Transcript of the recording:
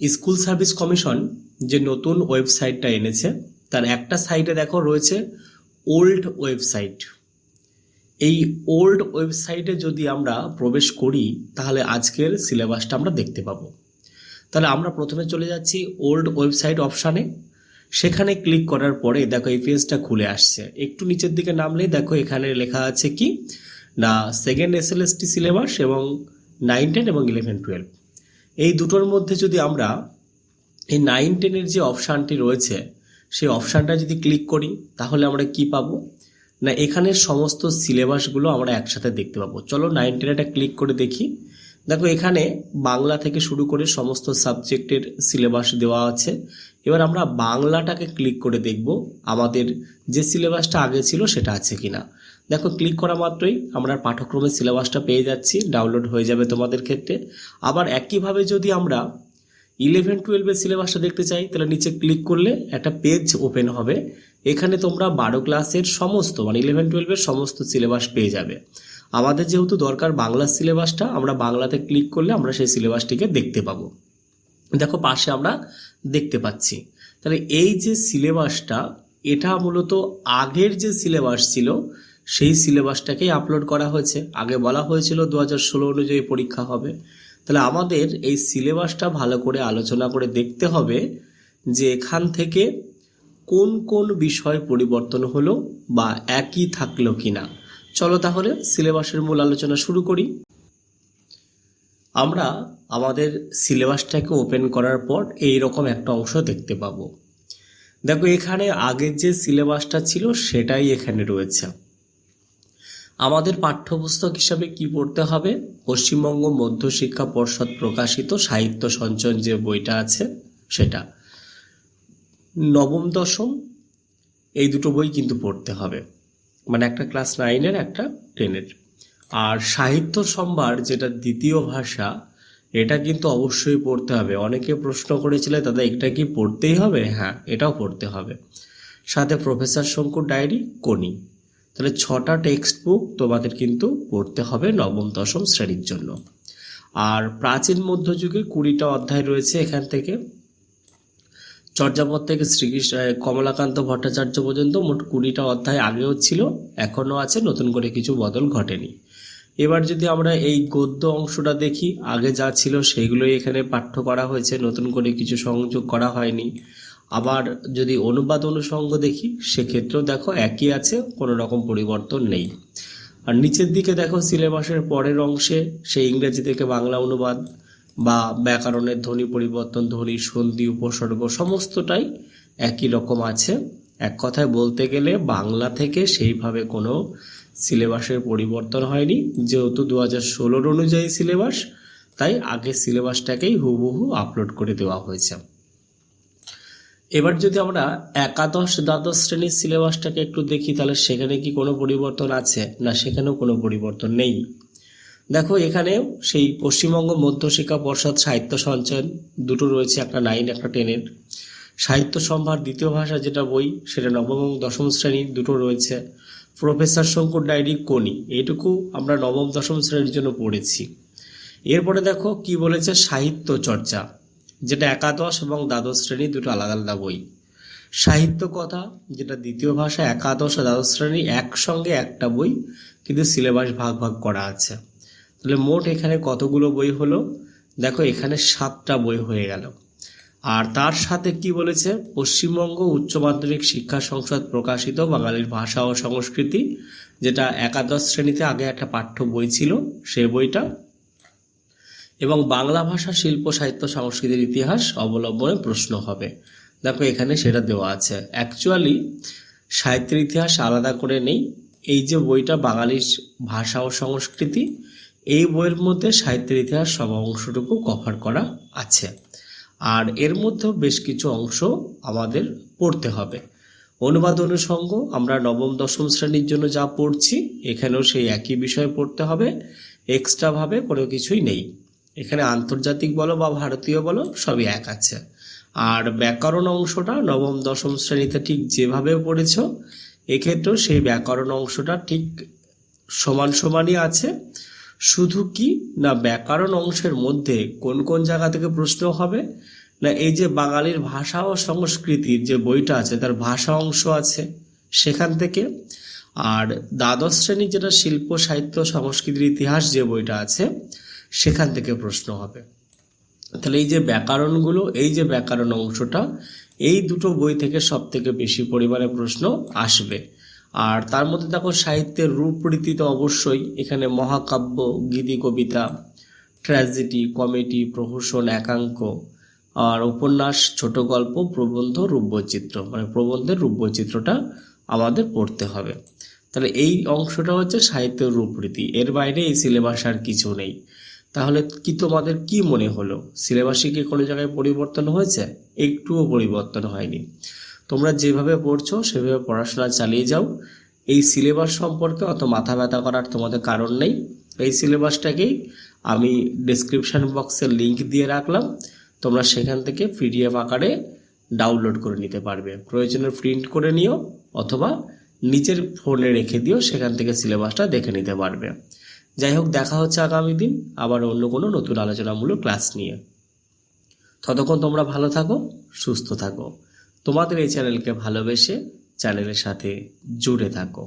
School service commission যে নতুন ওয়েবসাইটটা এনেছে, তার একটা সাইটে দেখো রয়েছে ওল্ড ওয়েবসাইট। এই ওল্ড ওয়েবসাইটে যদি আমরা প্রবেশ করি, তাহলে আজকের সিলেবাসটা আমরা দেখতে পাবো। তাহলে আমরা প্রথমে চলে যাচ্ছি ওল্ড ওয়েবসাইট অপশানে। সেখানে ক্লিক করার পরে দেখো এই পেজটা খুলে আসছে। একটু নিচের দিকে নামলে দেখো এখানে লেখা আছে কি? না second S L S T syllabus এবং নাইন টেন এবং ইলেভেন টুয়েলভ এই দুটোর মধ্যে যদি আমরা এই নাইন টেনের যে অপশানটি রয়েছে, সেই অপশানটা যদি ক্লিক করি, তাহলে আমরা কি পাবো? না, এখানের সমস্ত সিলেবাসগুলো আমরা একসাথে দেখতে পাবো। চলো নাইন টেন এটা ক্লিক করে দেখি। দেখো, এখানে বাংলা থেকে শুরু করে সমস্ত সাবজেক্টের সিলেবাস দেওয়া আছে। এবার আমরা বাংলাটাকে ক্লিক করে দেখব, আমাদের যে সিলেবাসটা আগে ছিল সেটা আছে কিনা। দেখো, ক্লিক করা মাত্রই আমরা পাঠ্যক্রমের সিলেবাসটা পেয়ে যাচ্ছি, ডাউনলোড হয়ে যাবে তোমাদের ক্ষেত্রে। আবার একইভাবে যদি আমরা ইলেভেন টুয়েলভের সিলেবাসটা দেখতে চাই, তাহলে নিচে ক্লিক করলে একটা পেজ ওপেন হবে। এখানে তোমরা বারো ক্লাসের সমস্ত মানে ইলেভেন টুয়েলভের সমস্ত সিলেবাস পেয়ে যাবে। আমাদের যেহেতু দরকার বাংলার সিলেবাসটা, আমরা বাংলাতে ক্লিক করলে আমরা সেই সিলেবাসটিকে দেখতে পাবো। দেখো পাশে আমরা দেখতে পাচ্ছি। তাহলে এই যে সিলেবাসটা, এটা মূলত আগের যে সিলেবাস ছিল, সেই সিলেবাসটাকেই আপলোড করা হয়েছে। আগে বলা হয়েছিল দু হাজার ষোলো অনুযায়ী পরীক্ষা হবে। তাহলে আমাদের এই সিলেবাসটা ভালো করে আলোচনা করে দেখতে হবে যে এখান থেকে কোন কোন বিষয় পরিবর্তন হলো বা একই থাকল কিনা। চলো তাহলে সিলেবাসের মূল আলোচনা শুরু করি। আমরা আমাদের সিলেবাসটাকে ওপেন করার পর এই রকম একটা অংশ দেখতে পাবো। দেখো, এখানে আগের যে সিলেবাসটা ছিল সেটাই এখানে রয়েছে। আমাদের পাঠ্যপুস্তক হিসাবে কি পড়তে হবে? পশ্চিমবঙ্গ মধ্যশিক্ষা পর্ষদ প্রকাশিত সাহিত্য সঞ্চয়ন যে বইটা আছে সেটা। নবম, দশম, এই দুটো বই কিন্তু পড়তে হবে। মানে একটা ক্লাস নাইনের একটা টেনের আর সাহিত্য সম্ভার যেটা দ্বিতীয় ভাষা, এটা কিন্তু অবশ্যই পড়তে হবে। অনেকে প্রশ্ন করেছিলে, দাদা, এটা কি পড়তেই হবে? হ্যাঁ এটাও পড়তে হবে। সাথে প্রফেসর শঙ্কুর ডায়েরি কোনি তাহলে ছটা টেক্সট বুক তোমাদের কিন্তু পড়তে হবে নবম, দশম শ্রেণির জন্য। আর প্রাচীন মধ্যযুগে কুড়িটা অধ্যায় রয়েছে এখান থেকে। চর্যাপদ থেকে শ্রীকৃষ্ণ কমলাকান্ত ভট্টাচার্য পর্যন্ত মোট কুড়িটা অধ্যায় আগেও ছিল, এখনও আছে, নতুন করে কিছু বদল ঘটেনি। এবার যদি আমরা এই গদ্য অংশটা দেখি, আগে যা ছিল সেইগুলোই এখানে পাঠ্য করা হয়েছে, নতুন করে কিছু সংযোগ করা হয়নি। আবার যদি অনুবাদ অনুষঙ্গ দেখি, সেক্ষেত্রেও দেখো একই আছে, কোনো রকম পরিবর্তন নেই। আর নিচের দিকে দেখো সিলেবাসের পরের অংশে, সেই ইংরেজি থেকে বাংলা অনুবাদ। বা ব্যাকরণের ধ্বনি পরিবর্তন, ধ্বনি, সন্ধি, উপসর্গ সমস্তটাই একই রকম আছে। এক কথায় বলতে গেলে বাংলা থেকে সেইভাবে কোনো সিলেবাসের পরিবর্তন হয়নি। যেহেতু দু হাজার ষোলোর অনুযায়ী সিলেবাস, তাই আগের সিলেবাসটাকেই হুবহু আপলোড করে দেওয়া হয়েছে। এবার যদি আমরা একাদশ, দ্বাদশ শ্রেণির সিলেবাসটাকে একটু দেখি, তাহলে সেখানে কি কোনো পরিবর্তন আছে? না, সেখানেও কোনো পরিবর্তন নেই। দেখো এখানেও সেই পশ্চিমবঙ্গ মধ্যশিক্ষা পর্ষদ সাহিত্য সঞ্চয়ন দুটো রয়েছে, একটা নাইন একটা টেনের সাহিত্য সম্ভার দ্বিতীয় ভাষা যেটা বই, সেটা নবম এবং দশম শ্রেণি দুটো রয়েছে। প্রফেসর শঙ্কর ডায়েরি কোনি, এইটুকু আমরা নবম, দশম শ্রেণির জন্য পড়েছি। এরপরে দেখো, কি বলেছে সাহিত্য চর্চা, যেটা একাদশ এবং দ্বাদশ শ্রেণি দুটো আলাদা আলাদা বই। সাহিত্য কথা, যেটা দ্বিতীয় ভাষা, একাদশ ও দ্বাদশ শ্রেণি একসঙ্গে একটা বই, কিন্তু সিলেবাস ভাগ ভাগ করা আছে। তাহলে মোট এখানে কতগুলো বই হলো? দেখো, এখানে সাতটা বই হয়ে গেল। আর তার সাথে কি বলেছে? পশ্চিমবঙ্গ উচ্চ মাধ্যমিক শিক্ষা সংসদ প্রকাশিত বাঙালির ভাষা ও সংস্কৃতি, যেটা একাদশ শ্রেণীতে আগে একটা পাঠ্য বই ছিল, সে বইটা। এবং বাংলা ভাষা, শিল্প, সাহিত্য, সংস্কৃতির ইতিহাস অবলম্বনে প্রশ্ন হবে। দেখো, এখানে সেটা দেওয়া আছে। অ্যাকচুয়ালি সাহিত্যের ইতিহাস আলাদা করে নেই। এই যে বইটা বাঙালির ভাষা ও সংস্কৃতি এই বইয়ের মধ্যে সাহিত্যের ইতিহাস সব অংশটুকু কভার করা আছে। আর এর মধ্যেও বেশ কিছু অংশ আমাদের পড়তে হবে। অনুবাদ অনুষঙ্গ, আমরা নবম, দশম শ্রেণির জন্য যা পড়ছি, এখানেও সেই একই বিষয় পড়তে হবে। এক্সট্রাভাবে কোনো কিছুই নেই। এখানে আন্তর্জাতিক বলো বা ভারতীয় বলো, সবই এক আছে। আর ব্যাকরণ অংশটা নবম, দশম শ্রেণীতে ঠিক যেভাবে পড়েছ, এক্ষেত্রেও সেই ব্যাকরণ অংশটা ঠিক সমান সমানই আছে। শুধু কি? না ব্যাকরণ অংশের মধ্যে কোন কোন জায়গা থেকে প্রশ্ন হবে? না এই যে বাঙালির ভাষা ও সংস্কৃতির যে বইটা আছে, তার ভাষা অংশ আছে সেখান থেকে। আর দ্বাদশ শ্রেণির যেটা শিল্প, সাহিত্য, সংস্কৃতির ইতিহাস যে বইটা আছে, সেখান থেকে প্রশ্ন হবে। তাহলে এই যে ব্যাকরণগুলো, এই যে ব্যাকরণ অংশটা, এই দুটো বই থেকে সব থেকে বেশি পরিমাণে প্রশ্ন আসবে। আর তার মধ্যে দেখো সাহিত্যের রূপরীতি তো অবশ্যই। এখানে মহাকাব্য, গীতি, কবিতা ট্র্যাজেডি কমেডি প্রহসন, একাঙ্ক, আর উপন্যাস, ছোট গল্প, প্রবন্ধ রূপবৈচিত্র্য মানে প্রবন্ধের রূপবৈচিত্র্যটা আমাদের পড়তে হবে। তাহলে এই অংশটা হচ্ছে সাহিত্যের রূপরীতি। এর বাইরে এই সিলেবাস আর কিছু নেই। তাহলে কি তোমাদের কি মনে হলো? সিলেবাসে কি কোনো জায়গায় পরিবর্তন হয়েছে? একটুও পরিবর্তন হয়নি। তোমরা যেভাবে পড়ছো, সেভাবে পড়াশোনা চালিয়ে যাও। এই সিলেবাস সম্পর্কে অত মাথা ব্যথা করার তোমাদের কারণ নেই। এই সিলেবাসটাকেই আমি ডেসক্রিপশন বক্সের লিঙ্ক দিয়ে রাখলাম। তোমরা সেখান থেকে পিডিএফ আকারে ডাউনলোড করে নিতে পারবে। প্রয়োজনে প্রিন্ট করে নিও অথবা নিজের ফোনে রেখে দিও, সেখান থেকে সিলেবাসটা দেখে নিতে পারবে। যাই হোক, দেখা হচ্ছে আগামী দিন আবার অন্য কোনো নতুন আলোচনামূলক ক্লাস নিয়ে। ততক্ষণ তোমরা ভালো থাকো, সুস্থ থাকো। তোমাদের এই চ্যানেলকে ভালোবেসে চ্যানেলের সাথে জুড়ে থাকো।